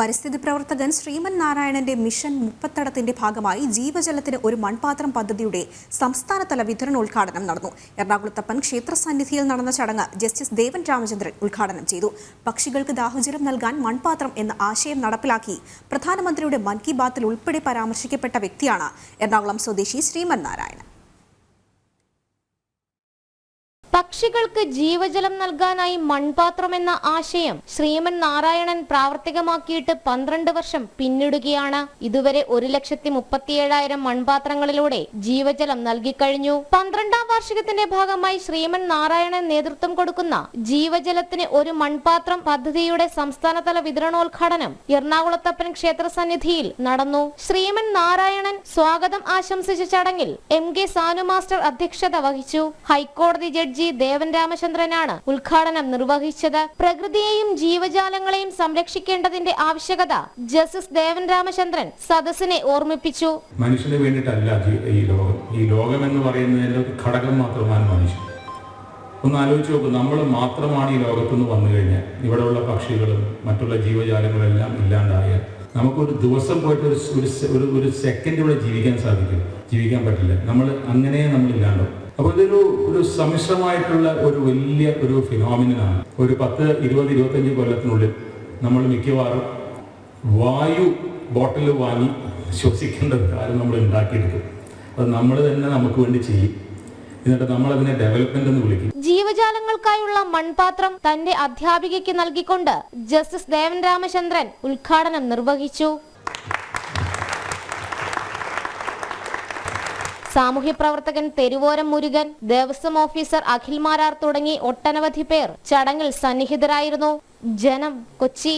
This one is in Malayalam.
പരിസ്ഥിതി പ്രവർത്തകൻ ശ്രീമൻ നാരായണന്റെ മിഷൻ മുപ്പത്തടത്തിന്റെ ഭാഗമായി ജീവജലത്തിന് ഒരു മൺപാത്രം പദ്ധതിയുടെ സംസ്ഥാനതല വിതരണോദ്ഘാടനം നടന്നു. എറണാകുളത്തപ്പൻ ക്ഷേത്ര സന്നിധിയിൽ നടന്ന ചടങ്ങ് ജസ്റ്റിസ് ദേവൻ രാമചന്ദ്രൻ ഉദ്ഘാടനം ചെയ്തു. പക്ഷികൾക്ക് ദാഹജലം നൽകാൻ മൺപാത്രം എന്ന ആശയം നടപ്പിലാക്കി പ്രധാനമന്ത്രിയുടെ മൻ കി ബാത്തിൽ ഉൾപ്പെടെ പരാമർശിക്കപ്പെട്ട വ്യക്തിയാണ് എറണാകുളം സ്വദേശി ശ്രീമൻ നാരായണൻ. പക്ഷികൾക്ക് ജീവജലം നൽകാനായി മൺപാത്രം എന്ന ആശയം ശ്രീമൻ നാരായണൻ പ്രാവർത്തികമാക്കിയിട്ട് പന്ത്രണ്ട് വർഷം പിന്നിടുകയാണ്. ഇതുവരെ ഒരു ലക്ഷത്തി മുപ്പത്തിയേഴായിരം മൺപാത്രങ്ങളിലൂടെ ജീവജലം നൽകിക്കഴിഞ്ഞു. പന്ത്രണ്ടാം വാർഷികത്തിന്റെ ഭാഗമായി ശ്രീമൻ നാരായണൻ നേതൃത്വം കൊടുക്കുന്ന ജീവജലത്തിന് ഒരു മൺപാത്രം പദ്ധതിയുടെ സംസ്ഥാനതല വിതരണോദ്ഘാടനം എറണാകുളത്തപ്പൻ ക്ഷേത്ര സന്നിധിയിൽ നടന്നു. ശ്രീമൻ നാരായണൻ സ്വാഗതം ആശംസിച്ച ചടങ്ങിൽ എം കെ സാനു മാസ്റ്റർ അധ്യക്ഷത വഹിച്ചു. ഹൈക്കോടതി ജഡ്ജി ദേവൻ രാമചന്ദ്രനാണ് ഉദ്ഘാടനം നിർവഹിച്ചത്. പ്രകൃതിയെയും ജീവജാലങ്ങളെയും സംരക്ഷിക്കേണ്ടതിന്റെ ആവശ്യകത ജസ്റ്റിസ് ദേവൻ രാമചന്ദ്രൻ സദസ്സിനെ ഓർമ്മിപ്പിച്ചു. മനുഷ്യന് വേണ്ടിയിട്ടല്ല ഈ ലോകം. ഈ ലോകം എന്ന് പറയുന്നതിന്റെ ഒരു ഘടകം മാത്രമാണ് മനുഷ്യൻ. ഒന്ന് ആലോചിച്ച് നോക്കൂ നമ്മൾ മാത്രമാണ് ഈ ലോകത്തുനിന്ന് വന്നു കഴിഞ്ഞാൽ ഇവിടെയുള്ള പക്ഷികളും മറ്റുള്ള ജീവജാലങ്ങളെല്ലാം ഇല്ലാണ്ടായാൽ നമുക്കൊരു ദിവസം പോയിട്ട് ഒരു ഒരു ഒരു സെക്കൻഡ് ഇവിടെ ജീവിക്കാൻ സാധിക്കും. ജീവിക്കാൻ പറ്റില്ല. നമ്മൾ അങ്ങനെ നമ്മൾ ഇല്ലാണ്ടാവും. അപ്പോൾ ഇതൊരു ഒരു സമ്മിശ്രമായിട്ടുള്ള ഒരു വലിയ ഒരു ഫിനോമിനാണ് ഒരു പത്ത് ഇരുപത് ഇരുപത്തഞ്ച് കൊല്ലത്തിനുള്ളിൽ നമ്മൾ മിക്കവാറും വായു ബോട്ടിൽ വാങ്ങി ശ്വസിക്കേണ്ട ഒരു കാര്യം നമ്മൾ ഉണ്ടാക്കിയെടുക്കും. അത് നമ്മൾ തന്നെ നമുക്ക് വേണ്ടി ചെയ്യും. എന്നിട്ട് നമ്മളതിനെ ഡെവലപ്മെന്റ് എന്ന് വിളിക്കും. ജീവജാലങ്ങൾക്കായുള്ള മൺപാത്രം തന്റെ അധ്യാപികയ്ക്ക് നൽകിക്കൊണ്ട് ജസ്റ്റിസ് ദേവൻ രാമചന്ദ്രൻ ഉദ്ഘാടനം നിർവഹിച്ചു. സാമൂഹ്യ പ്രവർത്തകൻ തെരുവോരം മുരുകൻ ദേവസ്വം ഓഫീസർ അഖിൽ മാരാർ തുടങ്ങി ഒട്ടനവധി പേർ ചടങ്ങിൽ സന്നിഹിതരായിരുന്നു. ജനം കൊച്ചി.